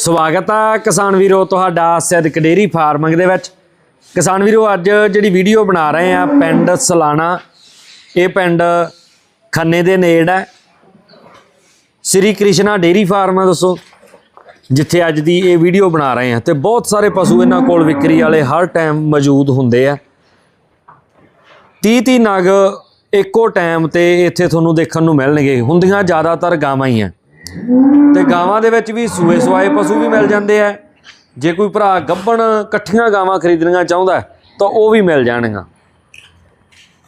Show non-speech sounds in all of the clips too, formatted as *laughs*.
ਸਵਾਗਤ ਆ ਕਿਸਾਨ ਵੀਰੋ, ਤੁਹਾਡਾ ਸਿੱਧਕ ਡੇਰੀ ਫਾਰਮਿੰਗ ਦੇ ਵਿੱਚ। ਕਿਸਾਨ ਵੀਰੋ, ਅੱਜ ਜਿਹੜੀ ਵੀਡੀਓ ਬਣਾ ਰਹੇ ਆ ਪਿੰਡ ਸਲਾਣਾ, ਇਹ ਪਿੰਡ ਖੰਨੇ ਦੇ ਨੇੜ ਹੈ। ਸ੍ਰੀ ਕ੍ਰਿਸ਼ਨਾ ਡੇਰੀ ਫਾਰਮ ਹੈ ਦੱਸੋ, ਜਿੱਥੇ ਅੱਜ ਦੀ ਇਹ ਵੀਡੀਓ ਬਣਾ ਰਹੇ ਆ। ਤੇ ਬਹੁਤ ਸਾਰੇ ਪਸ਼ੂ ਇਹਨਾਂ ਕੋਲ ਵਿਕਰੀ ਵਾਲੇ ਹਰ ਟਾਈਮ ਮੌਜੂਦ ਹੁੰਦੇ ਆ। 30 30 ਨਗ ਇੱਕੋ ਟਾਈਮ ਤੇ ਇੱਥੇ ਤੁਹਾਨੂੰ ਦੇਖਣ ਨੂੰ ਮਿਲਣਗੇ। ਹੁੰਦੀਆਂ ਜ਼ਿਆਦਾਤਰ ਗਾਵਾਂ ਹੀ ਆ। ਤੇ ਗਾਵਾਂ ਦੇ ਵਿੱਚ ਵੀ ਸੂਏ ਸਵਾਏ ਪਸ਼ੂ ਵੀ ਮਿਲ ਜਾਂਦੇ ਆ। ਜੇ ਕੋਈ ਭਰਾ ਗੱਭਣ ਇਕੱਠੀਆਂ ਗਾਵਾਂ ਖਰੀਦਣੀਆਂ ਚਾਹੁੰਦਾ ਤਾਂ ਉਹ ਵੀ ਮਿਲ ਜਾਣਗੀਆਂ।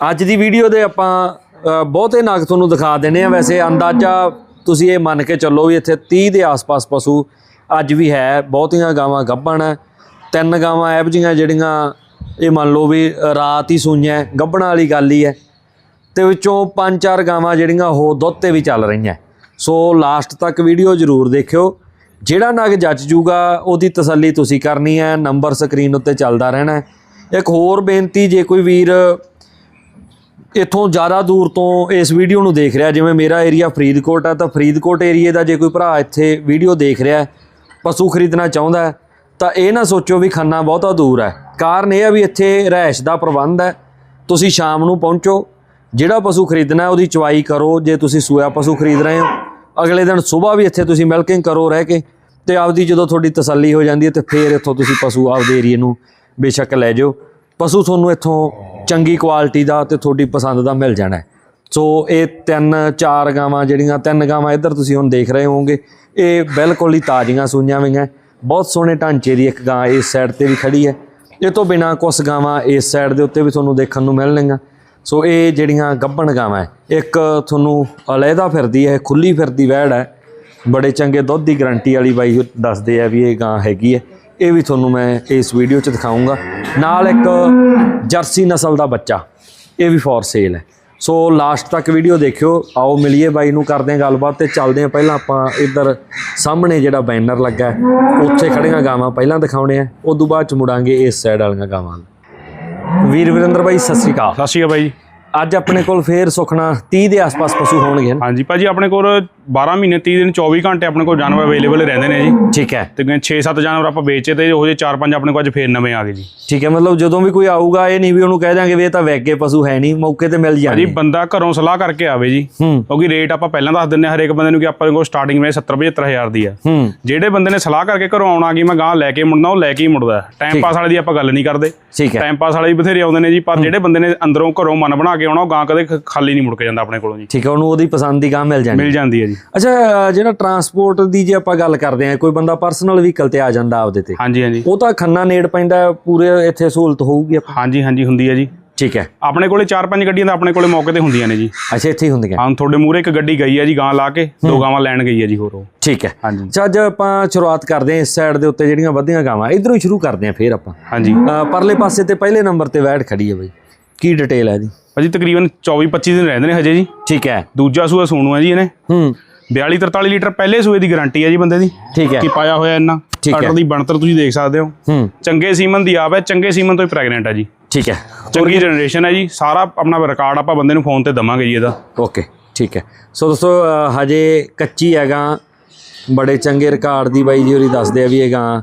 ਅੱਜ ਦੀ ਵੀਡੀਓ ਦੇ ਆਪਾਂ ਬਹੁਤੇ ਨਗ ਤੁਹਾਨੂੰ ਦਿਖਾ ਦੇਣੇ ਆ। ਵੈਸੇ ਅੰਦਾਜ਼ਾ ਤੁਸੀਂ ਇਹ ਮੰਨ ਕੇ ਚੱਲੋ ਵੀ ਇੱਥੇ 30 ਦੇ ਆਸ-ਪਾਸ ਪਸ਼ੂ ਅੱਜ ਵੀ ਹੈ। ਬਹੁਤੀਆਂ ਗਾਵਾਂ ਗੱਭਣ ਹੈ। ਤਿੰਨ ਗਾਵਾਂ ਇਹੋ ਜਿਹੀਆਂ ਜਿਹੜੀਆਂ ਇਹ ਮੰਨ ਲਓ ਵੀ ਰਾਤ ਹੀ ਸੂਈਆਂ ਹੈ, ਗੱਭਣ ਵਾਲੀ ਗੱਲ ਹੀ ਹੈ। ਤੇ ਵਿੱਚੋਂ ਪੰਜ ਚਾਰ ਗਾਵਾਂ ਜਿਹੜੀਆਂ ਉਹ ਦੁੱਧ ਤੇ ਵੀ ਚੱਲ ਰਹੀਆਂ। ਸੋ ਲਾਸਟ ਤੱਕ ਵੀਡੀਓ ਜ਼ਰੂਰ ਦੇਖਿਓ। ਜਿਹੜਾ ਨਗ ਜੱਜ ਜੂਗਾ, ਉਹਦੀ ਤਸੱਲੀ ਤੁਸੀਂ ਕਰਨੀ ਹੈ। ਨੰਬਰ ਸਕਰੀਨ ਉੱਤੇ ਚੱਲਦਾ ਰਹਿਣਾ ਇੱਕ ਹੋਰ ਬੇਨਤੀ, ਜੇ ਕੋਈ ਵੀਰ ਇੱਥੋਂ ਜ਼ਿਆਦਾ ਦੂਰ ਤੋਂ ਇਸ ਵੀਡੀਓ ਨੂੰ ਦੇਖ ਰਿਹਾ, ਜਿਵੇਂ ਮੇਰਾ ਏਰੀਆ ਫਰੀਦਕੋਟ ਹੈ, ਤਾਂ ਫਰੀਦਕੋਟ ਏਰੀਏ ਦਾ ਜੇ ਕੋਈ ਭਰਾ ਇੱਥੇ ਵੀਡੀਓ ਦੇਖ ਰਿਹਾ ਪਸ਼ੂ ਖਰੀਦਣਾ ਚਾਹੁੰਦਾ ਤਾਂ ਇਹ ਨਾ ਸੋਚੋ ਵੀ ਖੰਨਾ ਬਹੁਤਾ ਦੂਰ ਹੈ। ਕਾਰਨ ਇਹ ਹੈ ਵੀ ਇੱਥੇ ਰਹਿائش ਦਾ ਪ੍ਰਬੰਧ ਹੈ। ਤੁਸੀਂ ਸ਼ਾਮ ਨੂੰ ਪਹੁੰਚੋ। ਜਿਹੜਾ ਪਸ਼ੂ ਖਰੀਦਣਾ ਉਹਦੀ ਚਵਾਈ ਕਰੋ। ਜੇ ਤੁਸੀਂ ਸੂਆ ਪਸ਼ੂ ਖਰੀਦ ਰਹੇ ਹੋ ਅਗਲੇ ਦਿਨ ਸਵੇਰ ਵੀ ਇੱਥੇ ਤੁਸੀਂ ਮਿਲਕਿੰਗ ਕਰੋ, ਰਹਿ ਕੇ। ਤੇ ਆਪਦੀ ਜਦੋਂ ਤੁਹਾਡੀ ਤਸੱਲੀ ਹੋ ਜਾਂਦੀ ਹੈ ਤੇ ਫੇਰ ਇੱਥੋਂ ਤੁਸੀਂ ਪਸ਼ੂ ਆਪਦੇ ਏਰੀਏ ਨੂੰ ਬੇਸ਼ੱਕ ਲੈ ਜਾਓ। ਪਸ਼ੂ ਤੁਹਾਨੂੰ ਇੱਥੋਂ ਚੰਗੀ ਕੁਆਲਿਟੀ ਦਾ ਤੇ ਤੁਹਾਡੀ ਪਸੰਦ ਦਾ ਮਿਲ ਜਾਣਾ ਸੋ ਇਹ ਤਿੰਨ, ਚਾਰ ਗਾਵਾਂ ਜਿਹੜੀਆਂ, ਤਿੰਨ ਗਾਵਾਂ ਇੱਧਰ ਤੁਸੀਂ ਹੁਣ ਦੇਖ ਰਹੇ ਹੋਵੋਗੇ, ਇਹ ਬਿਲਕੁਲ ਹੀ ਤਾਜ਼ੀਆਂ ਸੂਈਆਂ ਹੋਈਆਂ। ਬਹੁਤ ਸੋਹਣੇ ਢਾਂਚੇ ਦੀ ਇੱਕ ਗਾਂ ਇਸ ਸਾਈਡ ਤੇ ਵੀ ਖੜੀ ਹੈ। ਇਹ ਤੋਂ ਬਿਨਾ ਕੁਝ ਗਾਵਾਂ ਇਸ ਸਾਈਡ ਦੇ ਉੱਤੇ ਵੀ ਤੁਹਾਨੂੰ ਦੇਖਣ ਨੂੰ ਮਿਲਣਗੀਆਂ। ਸੋ ਇਹ ਜਿਹੜੀਆਂ ਗੱਭਣ ਗਾਵਾਂ ਇੱਕ ਤੁਹਾਨੂੰ ਅਲੱਗਾ ਫਿਰਦੀ ਹੈ, ਖੁੱਲੀ ਫਿਰਦੀ ਵਹਿੜ ਹੈ। ਬੜੇ ਚੰਗੇ ਦੁੱਧ ਦੀ ਗਾਰੰਟੀ ਵਾਲੀ ਬਾਈ ਦੱਸਦੇ ਆ ਵੀ ਇਹ ਗਾਂ ਹੈਗੀ ਹੈ। ਇਹ ਵੀ ਤੁਹਾਨੂੰ ਮੈਂ ਇਸ ਵੀਡੀਓ 'ਚ ਦਿਖਾਉਂਗਾ ਨਾਲ ਇੱਕ ਜਰਸੀ ਨਸਲ ਦਾ ਬੱਚਾ, ਇਹ ਵੀ ਫੋਰ ਸੇਲ ਹੈ। ਸੋ ਲਾਸਟ ਤੱਕ ਵੀਡੀਓ ਦੇਖਿਓ, ਆਓ ਮਿਲੀਏ ਬਾਈ ਨੂੰ, ਕਰਦੇ ਹਾਂ ਗੱਲਬਾਤ ਤੇ ਚੱਲਦੇ ਹਾਂ। ਪਹਿਲਾਂ ਆਪਾਂ ਇੱਧਰ ਸਾਹਮਣੇ ਜਿਹੜਾ ਬੈਨਰ ਲੱਗਾ ਉੱਥੇ ਖੜੀਆਂ ਗਾਵਾਂ ਪਹਿਲਾਂ ਦਿਖਾਉਣੇ ਆ ਤੋਂ ਬਾਅਦ ਚ ਮੁੜਾਂਗੇ ਇਸ ਸਾਈਡ ਵਾਲੀਆਂ ਗਾਵਾਂ ਵੱਲ। ਵੀਰ ਵਿਰਿੰਦਰ ਬਾਈ ਸਤਿ ਸ਼੍ਰੀ ਅਕਾਲ। ਸਤਿ ਸ਼੍ਰੀ ਅਕਾਲ ਬਾਈ। ਜੀ ਅੱਜ ਆਪਣੇ ਕੋਲ ਫੇਰ ਸੁਖਣਾ 30 ਦੇ ਆਸ-ਪਾਸ ਪਸ਼ੂ ਹੋਣਗੇ। ਹਾਂਜੀ ਭਾਜੀ ਆਪਣੇ ਕੋਲ 12 ਮਹੀਨੇ 30 ਦਿਨ 24 ਘੰਟੇ ਆਪਣੇ ਕੋਲ ਜਾਨਵਰ ਅਵੇਲੇਬਲ ਰਹਿੰਦੇ ਨੇ ਜੀ। ਠੀਕ ਹੈ। ਤੇ 6-7 ਜਾਨਵਰ ਆਪਾਂ ਵੇਚੇ ਤੇ ਉਹ ਜੇ 4-5 ਆਪਣੇ ਕੋਲ ਅੱਜ ਫੇਰ ਨਵੇਂ ਆ ਗਏ ਜੀ। ਠੀਕ ਹੈ ਮਤਲਬ ਜਦੋਂ ਵੀ ਕੋਈ ਆਊਗਾ ਇਹ ਨਹੀਂ ਵੀ ਉਹਨੂੰ ਕਹਿ ਦਾਂਗੇ ਵੀ ਇਹ ਤਾਂ ਵੈਗੇ ਪਸ਼ੂ ਹੈ ਨਹੀਂ ਮੌਕੇ ਤੇ ਮਿਲ ਜਾਣਗੇ। ਬੰਦਾ ਘਰੋਂ ਸਲਾਹ ਕਰਕੇ ਆਵੇ ਜੀ ਕਿਉਂਕਿ ਰੇਟ ਆਪਾਂ ਪਹਿਲਾਂ ਦੱਸ ਦਿੰਨੇ ਹਰੇਕ ਬੰਦੇ ਨੂੰ ਕਿ ਆਪਾਂ ਕੋਲ ਸਟਾਰਟਿੰਗ ਵਿੱਚ 70 ਹਜ਼ਾਰ ਦੀ ਆ। ਜਿਹੜੇ ਬੰਦੇ ਨੇ ਸਲਾਹ ਕਰਕੇ ਘਰੋਂ ਆਉਣਾ ਕਿ ਮੈਂ ਗਾਂ ਲੈ ਕੇ ਮੁੜਨਾ ਉਹ ਲੈ ਕੇ ਹੀ ਮੁੜਦਾ। ਟਾਈਮ ਪਾਸ ਵਾਲੇ ਦੀ ਆਪਾਂ ਗੱਲ ਨਹੀਂ ਕਰਦੇ। ਠੀਕ ਹੈ। ਟਾਈਮ ਪਾਸ ਵਾਲੇ ਵੀ ਬਥੇਰੇ ਆਉਂਦੇ ਨੇ ਜੀ ਪਰ ਜਿਹੜੇ ਬੰਦੇ ਨੇ ਅੰਦਰੋਂ ਘਰੋਂ ਮਨ ਬਣਾ ਕੇ ਆਉਣਾ ਉਹ ਗਾਂ ਕਦੇ ਖ- ਖਾਲੀ ਨਹੀਂ ਮੁੜ ਕੇ ਜਾਂਦਾ ਆਪਣੇ ਕੋਲੋਂ ਜੀ। ਠੀਕ ਹੈ ਉਹਨੂੰ ਉਹਦੀ ਪਸੰਦ ਦੀ ਗਾਂ ਮਿਲ ਜਾਣੀ ਮਿਲ ਜਾਂਦੀ ਹੈ ਜੀ। ਅੱਛਾ ਜਿਹੜਾ ਟਰਾਂਸਪੋਰਟ ਦੀ ਜੇ ਆਪਾਂ ਗੱਲ ਕਰਦੇ ਆ ਕੋਈ ਬੰਦਾ ਪਰਸਨਲ ਵਹੀਕਲ ਤੇ ਆ ਜਾਂਦਾ ਆਪਦੇ ਤੇ। ਹਾਂਜੀ ਹਾਂਜੀ। ਉਹ ਤਾਂ ਖੰਨਾ ਨੇੜ ਪੈਂਦਾ ਹੈ, ਪੂਰੇ ਇੱਥੇ ਸਹੂਲਤ ਹੋਊਗੀ ਆਪਾਂ। ਹਾਂਜੀ ਹਾਂਜੀ ਹੁੰਦੀ ਹੈ ਜੀ। ਠੀਕ ਹੈ। ਆਪਣੇ ਕੋਲੇ 4-5 ਗੱਡੀਆਂ ਤਾਂ ਆਪਣੇ ਕੋਲੇ ਮੌਕੇ ਤੇ ਹੁੰਦੀਆਂ ਨੇ ਜੀ। ਅੱਛਾ ਇੱਥੇ ਹੀ ਹੁੰਦੀਆਂ। ਹਾਂ ਤੁਹਾਡੇ ਮੂਹਰੇ ਇੱਕ ਗੱਡੀ ਗਈ ਹੈ ਜੀ ਗਾਂ ਲਾ ਕੇ ਦੋ ਗਾਵਾਂ ਲੈਣ ਗਈ ਹੈ ਜੀ ਹੋਰ ਉਹ। ਠੀਕ ਹੈ। ਹਾਂਜੀ। ਅੱਛਾ ਅੱਜ ਆਪਾਂ ਸ਼ੁਰੂਆਤ ਕਰਦੇ ਹਾਂ ਇਸ ਸਾਈਡ ਦੇ ਉੱਤੇ ਜਿਹੜੀਆਂ ਵਧੀਆਂ ਗਾਵਾਂ ਇਧਰੋਂ ਹੀ ਸ਼ੁਰੂ ਕਰਦੇ ਹਾਂ ਫੇਰ ਆਪਾਂ। ਹਾਂਜੀ। ਅਹ ਪਰਲੇ ਪਾਸੇ ਤੇ ਪਹਿਲੇ ਨੰਬਰ ਤੇ ਵੈੜ ਖੜੀ ਹੈ ਬਈ। ਕੀ ਡਿਟੇਲ ਹੈ ਇਹਦੀ? ਭਾਜੀ ਤਕਰੀਬਨ 24-25 ਦਿਨ ਰਹਿੰਦੇ ਨੇ ਹਜੇ ਜੀ। ਠੀਕ ਹੈ। ਦੂਜਾ ਸੂਆ ਸੂਣੂ ਹੈ ਜੀ ਇਹਨੇ। ਹੂੰ। 42-43 ਲੀਟਰ ਪਹਿਲੇ ਸੂਏ ਦੀ ਗਾਰੰਟੀ ਹੈ ਜੀ ਬੰਦੇ ਦੀ। ਠੀਕ ਹੈ। ਕੀ ਪਾਇਆ ਹੋਇਆ ਇੰਨਾ। ਠੀਕ ਹੈ। ਦੀ ਬਣਤਰ ਤੁਸੀਂ ਦੇਖ ਸਕਦੇ ਹੋ। ਹੂੰ। ਚੰਗੇ ਸੀਮਨ ਦੀ ਆਪ ਹੈ ਚੰਗੇ ਸੀਮਨ ਤੋਂ ਹੀ ਪ੍ਰੈਗਨੈਂਟ ਹੈ ਜੀ। ਠੀਕ ਹੈ। ਚੰਗੀ ਜਨਰੇਸ਼ਨ ਹੈ ਜੀ। ਸਾਰਾ ਆਪਣਾ ਰਿਕਾਰਡ ਆਪਾਂ ਬੰਦੇ ਨੂੰ ਫੋਨ ਤੇ ਦਵਾਂਗੇ ਜੀ ਇਹਦਾ। ਓਕੇ ਠੀਕ ਹੈ। ਸੋ ਦੋਸਤੋ ਹਜੇ ਕੱਚੀ ਹੈਗਾ। ਬੜੇ ਚੰਗੇ ਰਿਕਾਰਡ ਦੀ ਬਾਈ ਜੀ ਹੋਰੀ ਦੱਸਦੇ ਆ ਵੀ ਇਹ ਗਾਂ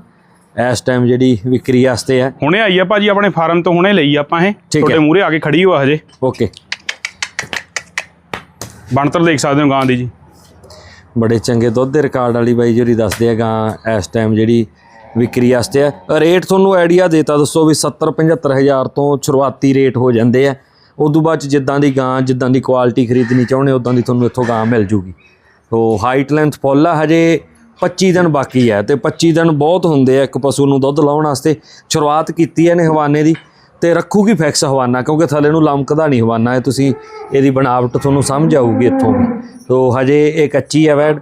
ਇਸ ਟਾਈਮ ਜਿਹੜੀ ਵਿਕਰੀ ਵਾਸਤੇ ਹੈ ਹੁਣੇ ਆਈ ਆ ਭਾਜੀ ਆਪਣੇ ਫਾਰਮ ਤੋਂ ਹੁਣੇ ਲਈ ਆਪਾਂ ਇਹ। ਹੈ। ਤੁਹਾਡੇ ਮੂਹਰੇ ਆ ਕੇ ਖੜੀ ਹੋਆ ਹਜੇ। ਓਕੇ। ਬਣਤਰ ਦੇਖ ਸਕਦੇ ਹੋ ਗਾਂ ਦੀ ਜੀ। ਬੜੇ ਚੰਗੇ ਦੁੱਧ ਦੇ ਰਿਕਾਰਡ ਵਾਲੀ ਬਾਈ ਜਿਹੜੀ ਦੱਸਦੇ ਆ ਗਾਂ ਇਸ ਟਾਈਮ ਜਿਹੜੀ ਵਿਕਰੀ ਵਾਸਤੇ ਆ। ਰੇਟ ਤੁਹਾਨੂੰ ਆਈਡੀਆ ਦੇਤਾ ਦੱਸੋ ਵੀ 70 75000 ਤੋਂ ਸ਼ੁਰੂਆਤੀ ਰੇਟ ਹੋ ਜਾਂਦੇ ਆ। ਉਦੋਂ ਬਾਅਦ ਜਿੱਦਾਂ ਦੀ ਗਾਂ ਜਿੱਦਾਂ ਦੀ ਕੁਆਲਿਟੀ ਖਰੀਦਣੀ ਚਾਹੁੰਦੇ ਉਦਾਂ ਦੀ ਤੁਹਾਨੂੰ ਇੱਥੋਂ ਗਾਂ ਮਿਲ ਜੂਗੀ। ਸੋ ਹਾਈਟ ਲੈਂਥ ਫੁੱਲ ਆ ਹਜੇ। 25 ਦਿਨ ਬਾਕੀ ਹੈ ਤੇ 25 ਦਿਨ ਬਹੁਤ ਹੁੰਦੇ ਆ ਇੱਕ ਪਸ਼ੂ ਨੂੰ ਦੁੱਧ ਲਾਉਣ ਵਾਸਤੇ। ਸ਼ੁਰੂਆਤ ਕੀਤੀ ਹੈ ਨੇ ਹਵਾਨੇ ਦੀ ਤੇ ਰੱਖੂਗੀ ਫਿਕਸ ਹਵਾਨਾ, ਕਿਉਂਕਿ ਥੱਲੇ ਨੂੰ ਲਮਕਦਾ ਨਹੀਂ ਹਵਾਨਾ। ਹੈ ਤੁਸੀਂ ਇਹਦੀ ਬਣਾਵਟ ਤੁਹਾਨੂੰ ਸਮਝ ਆਊਗੀ ਇੱਥੋਂ ਵੀ। ਸੋ ਹਜੇ ਇਹ ਕੱਚੀ ਹੈ ਵੈਡ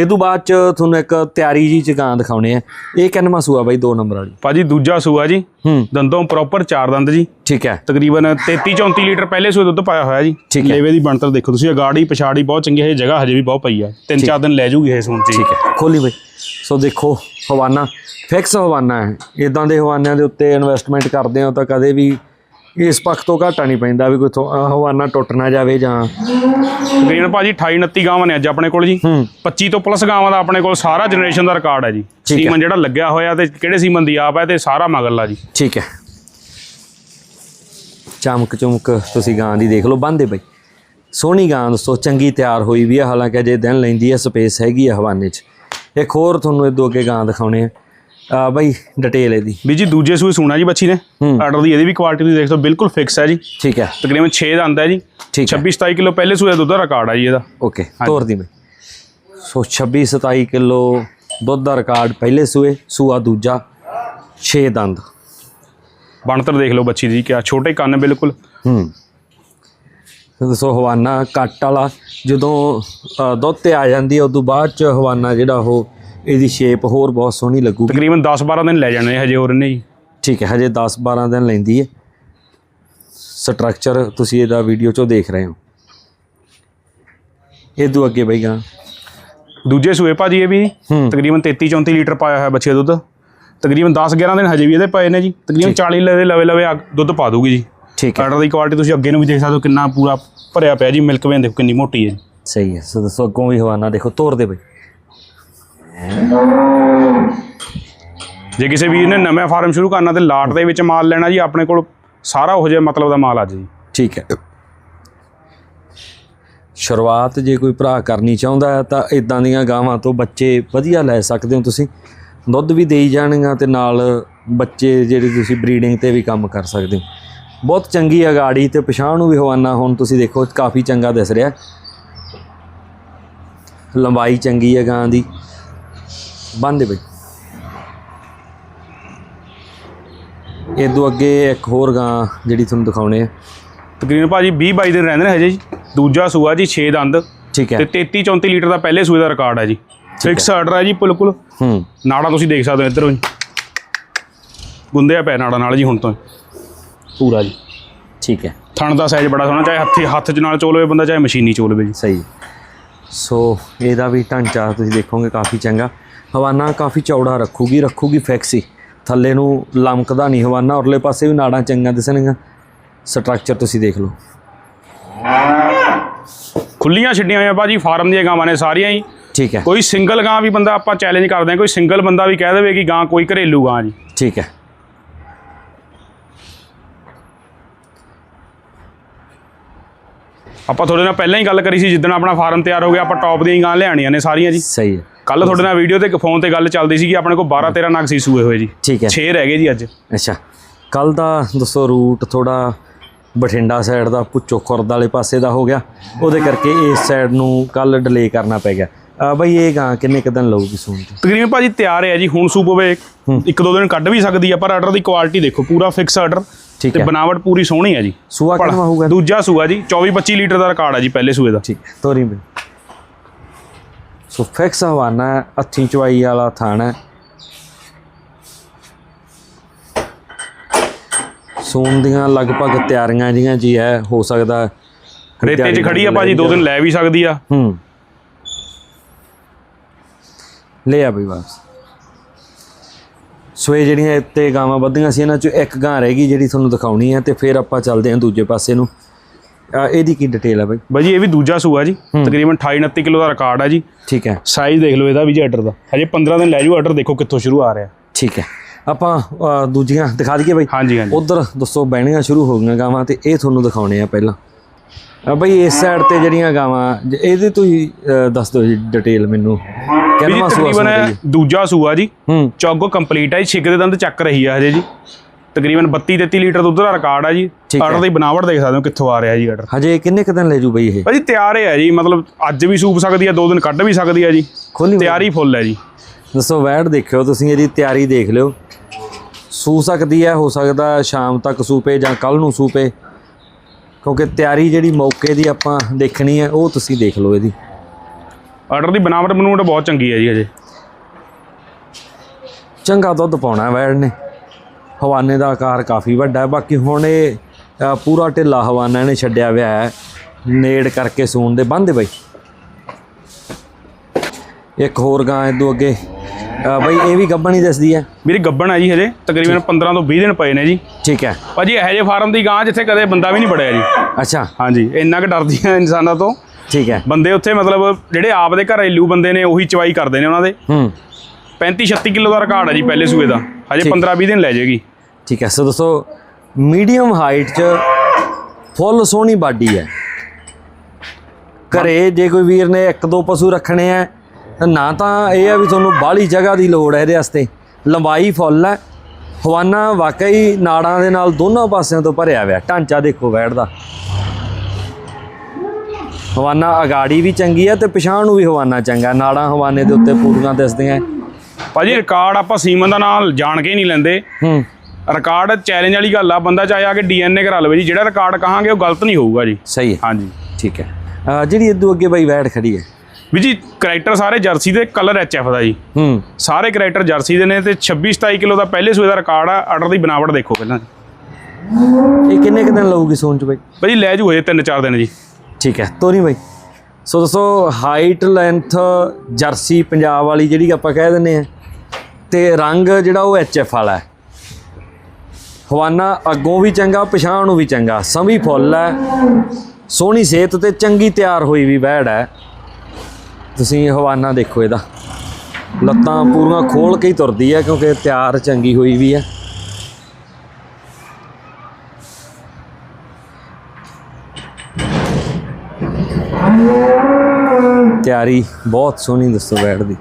ਇਹ ਤੋਂ ਬਾਅਦ ਚ ਤੁਹਾਨੂੰ ਇੱਕ ਤਿਆਰੀ ਜੀ ਚ ਗਾਂ ਦਿਖਾਉਣੇ ਆ। ਇਹ ਕਿੰਨਵਾਂ ਸੂਆ ਬਾਈ? 2 ਨੰਬਰ ਵਾਲੀ। ਭਾਜੀ ਦੂਜਾ ਸੂਆ ਜੀ। ਹੂੰ। ਦੰਦੋਂ ਪ੍ਰੋਪਰ ਚਾਰ ਦੰਦ ਜੀ। ਠੀਕ ਹੈ। ਤਕਰੀਬਨ 33 34 ਲੀਟਰ ਪਹਿਲੇ ਸੂਏ ਦੁੱਧ ਪਾਇਆ ਹੋਇਆ ਜੀ। ਠੀਕ ਹੈ। ਲੇਵੇ ਦੀ ਬਣਤਰ ਦੇਖੋ ਤੁਸੀਂ ਅਗਾੜੀ ਪਛਾੜੀ ਬਹੁਤ ਚੰਗੀ ਹੈ ਇਹ ਜਗ੍ਹਾ ਹਜੇ ਵੀ ਬਹੁਤ ਪਈ ਆ ਤਿੰਨ ਚਾਰ ਦਿਨ ਲੈ ਜੂਗੀ ਇਹ ਸੂਣ। ਠੀਕ ਹੈ। ਖੋਲੀ ਬਾਈ। ਸੋ ਦੇਖੋ ਹਵਾਨਾ। ਫਿਕਸ ਹਵਾਨਾ ਹੈ। ਇਦਾਂ ਦੇ ਹਵਾਨਿਆਂ ਦੇ ਉੱਤੇ ਇਨਵੈਸਟਮੈਂਟ ਕਰਦੇ ਹੋ ਤਾਂ ਕਦੇ ਵੀ ਇਸ ਪੱਖ ਤੋਂ ਘਾਟਾ ਨਹੀਂ ਪੈਂਦਾ ਵੀ ਕੋਈ ਹਵਾਨਾ ਟੁੱਟ ਨਾ ਜਾਵੇ ਜਾਂ। ਤਕਰੀਬਨ ਭਾਜੀ 28 29 ਗਾਵਾਂ ਨੇ ਅੱਜ ਆਪਣੇ ਕੋਲ ਜੀ। ਹੂੰ। 25 ਤੋਂ ਪਲੱਸ ਗਾਵਾਂ ਦਾ ਆਪਣੇ ਕੋਲ ਸਾਰਾ ਜਨਰੇਸ਼ਨ ਦਾ ਰਿਕਾਰਡ ਹੈ ਜੀ। ਸੀਮਨ ਜਿਹੜਾ ਲੱਗਿਆ ਹੋਇਆ ਤੇ ਕਿਹੜੇ ਸੀਮਨ ਦੀ ਆਪ ਹੈ ਤੇ ਸਾਰਾ ਮਗਰਲਾ ਜੀ। ਠੀਕ ਹੈ। ਚਮਕ ਚਮਕ ਤੁਸੀਂ ਗਾਂ ਦੀ ਦੇਖ ਲਓ ਬੰਦੇ ਬਈ ਸੋਹਣੀ ਗਾਂ ਦੋਸਤੋ ਚੰਗੀ ਤਿਆਰ ਹੋਈ ਵੀ ਹੈ ਹਾਲਾਂਕਿ ਅਜੇ ਦਿਨ ਲੈਂਦੀ ਹੈ ਸਪੇਸ ਹੈਗੀ ਹੈ ਹਵਾਨੇ 'ਚ। ਇੱਕ ਹੋਰ ਤੁਹਾਨੂੰ ਇਹ ਅੱਗੇ ਗਾਂ ਦਿਖਾਉਣੇ ਆ। ਆ ਬਈ ਡਿਟੇਲ ਇਹਦੀ। ਵੀ ਜੀ ਦੂਜੇ ਸੂਏ ਸੂਣਾ ਜੀ ਬੱਚੀ ਨੇ। ਆਰਡਰ ਦੀ ਇਹਦੀ ਵੀ ਕੁਆਲਿਟੀ ਤੁਸੀਂ ਦੇਖ ਸਕਦੇ ਬਿਲਕੁਲ ਫਿਕਸ ਹੈ ਜੀ। ਠੀਕ ਹੈ। ਤਕਰੀਬਨ 6 ਦਾ ਆਂਦਾ ਜੀ। ਠੀਕ ਹੈ। 26 27 ਕਿਲੋ ਪਹਿਲੇ ਸੂਏ ਦਾ ਦੁੱਧ ਦਾ ਰਿਕਾਰਡ ਹੈ ਜੀ ਇਹਦਾ। ਓਕੇ ਤੋਰ ਦੀ ਬਈ। ਸੋ 26 27 ਕਿਲੋ ਦੁੱਧ ਦਾ ਰਿਕਾਰਡ ਪਹਿਲੇ ਸੂਏ ਸੂਆ ਦੂਜਾ 6 ਦੰਦ। ਬਣਤਰ ਦੇਖ ਲਓ ਬੱਚੀ ਦੀ ਕਿਆ ਛੋਟੇ ਕੰਨ ਬਿਲਕੁਲ। ਹੂੰ। ਦੱਸੋ ਹਵਾਨਾ ਕੱਟ ਵਾਲਾ ਜਦੋਂ ਦੁੱਧ ਤੇ ਆ ਜਾਂਦੀ ਹੈ ਉਦੋਂ ਬਾਅਦ ਚ ਹਵਾਨਾ ਜਿਹੜਾ ਉਹ ਇਹਦੀ ਸ਼ੇਪ ਹੋਰ ਬਹੁਤ ਸੋਹਣੀ ਲੱਗੂਗੀ। ਤਕਰੀਬਨ 10 12 ਦਿਨ ਲੈ ਜਾਣੇ ਹਜੇ ਹੋਰ ਨੇ ਜੀ ਠੀਕ ਹੈ ਹਜੇ 10 12 ਦਿਨ ਲੈਂਦੀ ਹੈ। ਸਟਰਕਚਰ ਤੁਸੀਂ ਇਹਦਾ ਵੀਡੀਓ ਚੋਂ ਦੇਖ ਰਹੇ ਹੋ। ਇਹ ਤੋਂ ਅੱਗੇ ਬਈ ਗਾ। ਦੂਜੇ ਸੂਏ ਭਾਜੀ ਇਹ ਵੀ ਤਕਰੀਬਨ 33 34 ਲੀਟਰ ਪਾਇਆ ਹੋਇਆ ਬੱਚੇ ਦਾ ਦੁੱਧ। ਤਕਰੀਬਨ 10 11 ਦਿਨ ਹਜੇ ਵੀ ਇਹਦੇ ਪਏ ਨੇ ਜੀ। ਤਕਰੀਬਨ 40 ਲਵੇ ਲਵੇ ਲਵੇ ਦੁੱਧ ਪਾ ਦੂਗੀ ਜੀ। ਠੀਕ ਹੈ। ਆਰਡਰ ਦੀ ਕੁਆਲਿਟੀ ਤੁਸੀਂ ਅੱਗੇ ਨੂੰ ਵੀ ਦੇਖ ਸਕਦੇ ਹੋ ਕਿੰਨਾ ਪੂਰਾ ਭਰਿਆ ਪਿਆ ਜੀ ਮਿਲਕ ਵੇਨ ਦੇਖੋ ਕਿੰਨੀ ਮੋਟੀ ਹੈ। ਸਹੀ ਹੈ ਸੋ ਦੱਸੋ ਅੱਗੋਂ ਵੀ ਹਵਾਨਾ ਦੇਖੋ ਤੋਰ ਦੇ ਬਈ। ਜੇ ਕਿਸੇ ਵੀਰ ਨੇ ਨਵਾਂ ਫਾਰਮ ਸ਼ੁਰੂ ਕਰਨਾ ਤੇ ਲਾਟ ਦੇ ਵਿੱਚ ਮਾਲ ਲੈਣਾ ਜੀ, ਆਪਣੇ ਕੋਲ ਸਾਰਾ ਉਹ ਜਿਹਾ ਮਤਲਬ ਦਾ ਮਾਲ ਆ ਜੀ। ਠੀਕ ਹੈ। ਸ਼ੁਰੂਆਤ ਜੇ ਕੋਈ ਭਰਾ ਕਰਨੀ ਚਾਹੁੰਦਾ ਹੈ ਤਾਂ ਇਦਾਂ ਦੀਆਂ ਗਾਵਾਂ ਤੋਂ ਬੱਚੇ ਵਧੀਆ ਲੈ ਸਕਦੇ ਹੋ ਤੁਸੀਂ। ਦੁੱਧ ਵੀ ਦੇਈ ਜਾਣਗੀਆਂ ਤੇ ਨਾਲ ਬੱਚੇ ਜਿਹੜੇ ਤੁਸੀਂ ਬਰੀਡਿੰਗ ਤੇ ਵੀ ਕੰਮ ਕਰ ਸਕਦੇ ਹੋ। ਬਹੁਤ ਚੰਗੀ ਅਗਾੜੀ ਤੇ ਪਛਾਣ ਨੂੰ ਵੀ ਹਵਾਨਾ ਹੁਣ ਤੁਸੀਂ ਦੇਖੋ, ਕਾਫੀ ਚੰਗਾ ਦਿਸ ਰਿਹਾ। ਲੰਬਾਈ ਚੰਗੀ ਹੈ ਗਾਂ ਦੀ। ਬੰਦੇ ਬਈ। ਇਹ ਤੋਂ ਅੱਗੇ ਇੱਕ ਹੋਰ ਗਾਂ ਜਿਹੜੀ ਤੁਹਾਨੂੰ ਦਿਖਾਉਣੇ ਆ। ਤਕਰੀਬਨ ਭਾਜੀ 20 22 ਦਿਨ ਰਹਿੰਦੇ ਨੇ ਹਜੇ ਜੀ। ਦੂਜਾ ਸੂਆ ਜੀ 6 ਦੰਦ। ਠੀਕ ਹੈ। ਤੇ 33 34 ਲੀਟਰ ਦਾ ਪਹਿਲੇ ਸੂਏ ਦਾ ਰਿਕਾਰਡ ਹੈ ਜੀ। ਫਿਕਸ ਆਰਡਰ ਹੈ ਜੀ ਬਿਲਕੁਲ। ਹੂੰ। ਨਾੜਾ ਤੁਸੀਂ ਦੇਖ ਸਕਦੇ ਹੋ ਇੱਧਰੋਂ ਜੀ। ਗੁੰਦਿਆ ਪੈ ਨਾੜਾ ਨਾਲ ਜੀ ਹੁਣ ਤੋਂ। ਪੂਰਾ ਜੀ। ਠੀਕ ਹੈ। ਥਣ ਦਾ ਸਾਈਜ਼ ਬੜਾ ਸੋਹਣਾ ਚਾਹੇ ਹੱਥੀ ਹੱਥ 'ਚ ਨਾਲ ਚੋਲਵੇ ਬੰਦਾ ਚਾਹੇ ਮਸ਼ੀਨੀ ਚੋਲਵੇ ਜੀ। ਸਹੀ ਸੋ ਇਹਦਾ ਵੀ ਢਾਂਚਾ ਤੁਸੀਂ ਦੇਖੋਗੇ ਕਾਫੀ ਚੰਗਾ। ਹਵਾਨਾ ਕਾਫੀ ਚੌੜਾ ਰੱਖੂਗੀ ਰੱਖੂਗੀ ਫੈਕਸੀ ਥੱਲੇ ਨੂੰ ਲਮਕਦਾ ਨਹੀਂ ਹਵਾਨਾ ਉਰਲੇ ਪਾਸੇ ਵੀ ਨਾੜਾਂ ਚੰਗੀਆਂ ਦਿਸਣਗੀਆਂ। ਸਟਰਕਚਰ ਤੁਸੀਂ ਦੇਖ ਲਓ। ਖੁੱਲੀਆਂ ਛੱਡੀਆਂ ਹੋਈਆਂ ਭਾਜੀ ਫਾਰਮ ਦੀਆਂ ਗਾਵਾਂ ਨੇ ਸਾਰੀਆਂ ਹੀ। ਠੀਕ ਹੈ। ਕੋਈ ਸਿੰਗਲ ਗਾਂ ਵੀ ਬੰਦਾ ਆਪਾਂ ਚੈਲੰਜ ਕਰਦੇ ਹਾਂ ਕੋਈ ਸਿੰਗਲ ਬੰਦਾ ਵੀ ਕਹਿ ਦੇਵੇ ਕਿ ਗਾਂ ਕੋਈ ਘਰੇਲੂ ਗਾਂ ਜੀ। ਠੀਕ ਹੈ। ਆਪਾਂ ਤੁਹਾਡੇ ਨਾਲ ਪਹਿਲਾਂ ਹੀ ਗੱਲ ਕਰੀ ਸੀ ਜਿੱਦਣ ਆਪਣਾ ਫਾਰਮ ਤਿਆਰ ਹੋ ਗਿਆ ਆਪਾਂ ਟੌਪ ਦੀਆਂ ਗਾਂ ਲਿਆਣੀਆਂ ਨੇ ਸਾਰੀਆਂ ਜੀ। ਸਹੀ ਹੈ। ਕੱਲ ਤੁਹਾਡੇ ਨਾਲ ਵੀਡੀਓ ਤੇ ਫੋਨ ਤੇ ਗੱਲ ਚੱਲਦੀ ਸੀ ਕਿ ਆਪਣੇ ਕੋਲ 12 13 ਨਗ ਸੀ ਸੂਏ ਹੋਏ ਜੀ। ਠੀਕ ਹੈ। 6 ਰਹਿ ਗਏ ਜੀ ਅੱਜ। ਅੱਛਾ। ਕੱਲ ਦਾ ਦੱਸੋ ਰੂਟ ਥੋੜਾ ਬਠਿੰਡਾ ਸਾਈਡ ਦਾ ਪੁੱਚੋ ਖੁਰਦ ਵਾਲੇ ਪਾਸੇ ਦਾ ਹੋ ਗਿਆ। ਉਹਦੇ ਕਰਕੇ ਇਸ ਸਾਈਡ ਨੂੰ ਕੱਲ ਡਿਲੇ ਕਰਨਾ ਪੈ ਗਿਆ। ਆ ਬਈ ਇਹ ਗਾਂ ਕਿੰਨੇ ਕੁ ਦਿਨ ਲਊਗੀ ਸੂਣ ਤੇ ਤਕਰੀਬਨ ਭਾਜੀ ਤਿਆਰ ਹੈ ਜੀ ਹੁਣ ਸੂਪ ਹੋਵੇ ਇੱਕ ਦੋ ਦਿਨ ਕੱਢ ਵੀ ਸਕਦੀ ਆ ਪਰ ਆਰਡਰ ਦੀ ਕੁਆਲਿਟੀ ਦੇਖੋ ਪੂਰਾ ਫਿਕਸ ਆਰਡਰ ਠੀਕ ਤੇ ਹੈ। ਬਣਾਵਟ ਪੂਰੀ ਸੋਹਣੀ ਹੈ ਜੀ। ਸੂਆ ਕਿੰਨਾ ਹੋਊਗਾ? ਦੂਜਾ ਸੂਆ ਜੀ 24 25 ਲੀਟਰ ਦਾ ਰਿਕਾਰਡ ਹੈ ਜੀ ਪਹਿਲੇ ਸੂਏ ਦਾ। ਠੀਕ ਤੋਰੀ ਬਈ ਸੋ ਫਿਕਸ ਹਵਾਨਾ ਹੱਥੀਂ ਚਵਾਈ ਵਾਲਾ ਥਾਣਾ ਹੈ। ਸੂਣ ਦੀਆਂ ਲਗਭਗ ਤਿਆਰੀਆਂ ਜੀਆਂ ਜੀ ਹੈ ਹੋ ਸਕਦਾ ਰੇਤੇ 'ਚ ਖੜੀ ਆ ਭਾਜੀ ਦੋ ਦਿਨ ਲੈ ਵੀ ਸਕਦੀ ਆ। ਹੂੰ। ਲੈ ਆ ਬਈ ਵਾਪਸ। ਸੋ ਇਹ ਜਿਹੜੀਆਂ ਇੱਥੇ ਗਾਵਾਂ ਵੱਧੀਆਂ ਸੀ ਇਹਨਾਂ ਚੋਂ ਇੱਕ ਗਾਂ ਰਹਿ ਗਈ ਜਿਹੜੀ ਤੁਹਾਨੂੰ ਦਿਖਾਉਣੀ ਹੈ ਤੇ ਫਿਰ ਆਪਾਂ ਚੱਲਦੇ ਹਾਂ ਦੂਜੇ ਪਾਸੇ ਨੂੰ। ਇਹਦੀ ਕੀ ਡਿਟੇਲ ਹੈ ਬਈ? ਬਾਈ ਇਹ ਵੀ ਦੂਜਾ ਸੂਆ ਜੀ। ਤਕਰੀਬਨ 28 29 ਕਿਲੋ ਦਾ ਰਿਕਾਰਡ ਹੈ ਜੀ। ਠੀਕ ਹੈ। ਸਾਈਜ਼ ਦੇਖ ਲਓ ਇਹਦਾ ਵੀ ਜੀ ਆਰਡਰ ਦਾ। ਹਜੇ 15 ਦਿਨ ਲੈ ਜੂ ਆਰਡਰ ਦੇਖੋ ਕਿੱਥੋਂ ਸ਼ੁਰੂ ਆ ਰਿਹਾ। ਠੀਕ ਹੈ। ਆਪਾਂ ਦੂਜੀਆਂ ਦਿਖਾ ਦਈਏ ਬਈ। ਹਾਂਜੀ ਹਾਂਜੀ। ਉਧਰ ਦੱਸੋ ਬਹਿਣੀਆਂ ਸ਼ੁਰੂ ਹੋ ਗਈਆਂ ਗਾਵਾਂ ਤੇ ਇਹ ਤੁਹਾਨੂੰ ਦਿਖਾਉਣੇ ਆ ਪਹਿਲਾਂ। ਬਈ ਇਸ ਸਾਈਡ ਤੇ ਜਿਹੜੀਆਂ ਗਾਵਾਂ ਇਹਦੇ ਤੋਂ ਹੀ ਅ, ਦੱਸ ਦਿਓ ਜੀ ਡਿਟੇਲ ਮੈਨੂੰ। ਕਿੰਨਾ ਸੂਆ ਜੀ? ਦੂਜਾ ਸੂਆ ਜੀ। ਚੌਗੋ ਕੰਪਲੀਟ ਹੈ ਜੀ ਛਿੱਕ ਦੇ ਦੰਦ ਚੱਕ ਰਹੀ ਆ ਹਜੇ ਜੀ। ਤਕਰੀਬਨ 32 33 ਲੀਟਰ ਦੁੱਧ ਦਾ ਰਿਕਾਰਡ ਹੈ ਜੀ। ਆਰਡਰ ਦੀ ਬਣਾਵਟ ਦੇਖ ਸਕਦੇ ਹੋ ਕਿੱਥੋਂ ਆ ਰਿਹਾ ਜੀ ਆਰਡਰ ਹਜੇ ਕਿੰਨੇ ਕੁ ਦਿਨ ਲੈ ਜੂ ਬਈ ਇਹ? ਭਾਜੀ ਤਿਆਰ ਹੈ ਜੀ ਮਤਲਬ ਅੱਜ ਵੀ ਸੂਪ ਸਕਦੀ ਹੈ ਦੋ ਦਿਨ ਕੱਢ ਵੀ ਸਕਦੀ ਹੈ ਜੀ। ਤਿਆਰੀ ਫੁੱਲ ਹੈ ਜੀ। ਦੱਸੋ ਵੈੜ ਦੇਖਿਓ ਤੁਸੀਂ ਇਹਦੀ ਤਿਆਰੀ ਦੇਖ ਲਿਓ। ਸੂ ਸਕਦੀ ਹੈ ਹੋ ਸਕਦਾ ਸ਼ਾਮ ਤੱਕ ਸੂਪੇ ਜਾਂ ਕੱਲ ਨੂੰ ਸੂਪੇ ਕਿਉਂਕਿ ਤਿਆਰੀ ਜਿਹੜੀ ਮੌਕੇ ਦੀ ਆਪਾਂ ਦੇਖਣੀ ਹੈ ਉਹ ਤੁਸੀਂ ਦੇਖ ਲਓ ਇਹਦੀ। ਆਰਡਰ ਦੀ ਬਣਾਵਟ ਬਣੂਟ ਬਹੁਤ ਚੰਗੀ ਹੈ ਜੀ ਹਜੇ। ਚੰਗਾ ਦੁੱਧ ਪਾਉਣਾ ਵੈੜ ਨੇ। ਹਵਾਨੇ ਦਾ ਆਕਾਰ ਕਾਫੀ ਵੱਡਾ ਹੈ। ਬਾਕੀ ਹੁਣ ਇਹ ਪੂਰਾ ਢਿੱਲਾ ਹਵਾਨਾ ਇਹਨੇ ਛੱਡਿਆ ਹੋਇਆ ਹੈ। ਨੇੜ ਕਰਕੇ ਸੂਣ ਦੇ ਬੰਦੇ ਬਈ। ਇੱਕ ਹੋਰ ਗਾਂ ਇਦੋਂ ਅੱਗੇ। ਬਈ ਇਹ ਵੀ ਗੱਬਣ ਹੀ ਦੱਸਦੀ ਹੈ। ਮੇਰੀ ਗੱਬਣ ਹੈ ਜੀ ਹਜੇ ਤਕਰੀਬਨ 15 ਤੋਂ 20 ਦਿਨ ਪਏ ਨੇ ਜੀ। ਠੀਕ ਹੈ। ਭਾਜੀ ਇਹੋ ਜਿਹੇ ਫਾਰਮ ਦੀ ਗਾਂ ਜਿੱਥੇ ਕਦੇ ਬੰਦਾ ਵੀ ਨਹੀਂ ਵੜਿਆ ਜੀ। ਅੱਛਾ। ਹਾਂਜੀ ਇੰਨਾ ਕੁ ਡਰਦੀਆਂ *laughs* ਇਨਸਾਨਾਂ ਤੋਂ। ਠੀਕ ਹੈ। ਬੰਦੇ ਉੱਥੇ ਮਤਲਬ ਜਿਹੜੇ ਆਪ ਦੇ ਘਰੇਲੂ ਬੰਦੇ ਨੇ ਉਹੀ ਚਵਾਈ ਕਰਦੇ ਨੇ ਉਹਨਾਂ ਦੇ। ਹੂੰ। 35 36 ਕਿਲੋ ਦਾ ਰਿਕਾਰਡ ਹੈ ਜੀ ਪਹਿਲੇ ਸੂਏ ਦਾ। ਹਜੇ ਠੀਕ। 15 20 ਦਿਨ ਲੈ ਜਾਏਗੀ। ਠੀਕ ਹੈ ਸੋ ਦੋਸਤੋ ਮੀਡੀਅਮ ਹਾਈਟ 'ਚ ਫੁੱਲ ਸੋਹਣੀ ਬਾਡੀ ਹੈ। ਘਰੇ ਜੇ ਕੋਈ ਵੀਰ ਨੇ ਇੱਕ ਦੋ ਪਸ਼ੂ ਰੱਖਣੇ ਆ ਤਾਂ ਨਾ ਤਾਂ ਇਹ ਆ ਵੀ ਤੁਹਾਨੂੰ ਬਾਹਲੀ ਜਗ੍ਹਾ ਦੀ ਲੋੜ ਹੈ ਇਹਦੇ ਵਾਸਤੇ। ਲੰਬਾਈ ਫੁੱਲ ਹੈ। ਹਵਾਨਾ ਵਾਕਈ ਨਾੜਾਂ ਦੇ ਨਾਲ ਦੋਨੋਂ ਪਾਸਿਆਂ ਤੋਂ ਭਰਿਆ ਹੋਇਆ ਢਾਂਚਾ ਦੇਖੋ ਵੈੜ ਦਾ। ਹਵਾਨਾ ਅਗਾੜੀ ਵੀ ਚੰਗੀ ਹੈ ਤੇ ਪਿਛਾਂਹ ਨੂੰ ਵੀ ਹਵਾਨਾ ਚੰਗਾ ਨਾੜਾਂ ਹਵਾਨੇ ਦੇ ਉੱਤੇ ਪੂਰੀਆਂ ਦਿਸਦੀਆਂ ਭਾਜੀ ਰਿਕਾਰਡ ਆਪਾਂ ਸੀਮਨ ਦਾ ਨਾਲ ਜਾਣ ਕੇ ਨਹੀਂ ਲੈਂਦੇ। ਹੂੰ। ਰਿਕਾਰਡ ਚੈਲੰਜ ਵਾਲੀ ਗੱਲ ਆ ਬੰਦਾ ਚਾਹੇ ਆ ਕੇ ਡੀਐਨਏ ਕਰਾ ਲਵੇ ਜੀ ਜਿਹੜਾ ਰਿਕਾਰਡ ਕਹਾਂਗੇ ਉਹ ਗਲਤ ਨਹੀਂ ਹੋਊਗਾ ਜੀ। ਸਹੀ ਹੈ। ਹਾਂਜੀ। ਠੀਕ ਹੈ। ਜਿਹੜੀ ਇਦੋਂ ਅੱਗੇ ਬਾਈ ਵੈੜ ਖੜੀ ਹੈ। ਵੀ ਜੀ ਕਰੈਕਟਰ ਸਾਰੇ ਜਰਸੀ ਦੇ ਕਲਰ ਐਚਐਫ ਦਾ ਜੀ। ਹੂੰ। ਸਾਰੇ ਕਰੈਕਟਰ ਜਰਸੀ ਦੇ ਨੇ ਤੇ 26 27 ਕਿਲੋ ਦਾ ਪਹਿਲੇ ਸੂਏ ਦਾ ਰਿਕਾਰਡ ਆ ਆਰਡਰ ਦੀ ਬਨਾਵਟ ਦੇਖੋ ਪਹਿਲਾਂ ਇਹ ਕਿੰਨੇ ਕੁ ਦਿਨ ਲਊਗੀ ਸੋਨ ਚ ਬਾਈ? ਭਾਜੀ ਲੈ ਜੂ ਹਜੇ 3-4 ਦਿਨ ਜੀ। ਠੀਕ ਹੈ ਤੋਰੀ ਬਾਈ। ਸੋ ਦੋਸਤੋ ਹਾਈਟ ਲੈਂਥ ਜਰਸੀ ਪੰਜਾਬ ਵਾਲੀ ਜਿਹੜੀ ਆਪਾਂ ਕਹਿ ਦਿੰਦੇ ਆ ਤੇ ਰੰਗ ਜਿਹੜਾ ਉਹ ਐਚਐਫ ਵਾਲਾ ਹੈ। ਹਵਾਨਾ, ਅੱਗੋਂ ਵੀ ਚੰਗਾ, ਪਛਾਣ ਨੂੰ ਵੀ ਚੰਗਾ। ਸਮੀ ਫੁੱਲ ਹੈ ਸੋਹਣੀ ਸਿਹਤ ਤੇ ਚੰਗੀ ਤਿਆਰ ਹੋਈ ਵੀ ਬੈੜ ਹੈ ਤੁਸੀਂ ਹਵਾਨਾ ਦੇਖੋ ਇਹਦਾ। ਲੱਤਾਂ ਪੂਰੀਆਂ ਖੋਲ ਕੇ ਹੀ ਤੁਰਦੀ ਹੈ ਕਿਉਂਕਿ ਤਿਆਰ ਚੰਗੀ ਹੋਈ ਵੀ ਹੈ ਤਿਆਰੀ ਬਹੁਤ ਸੋਹਣੀ ਦੱਸੋ ਬੈਠ ਦੀ।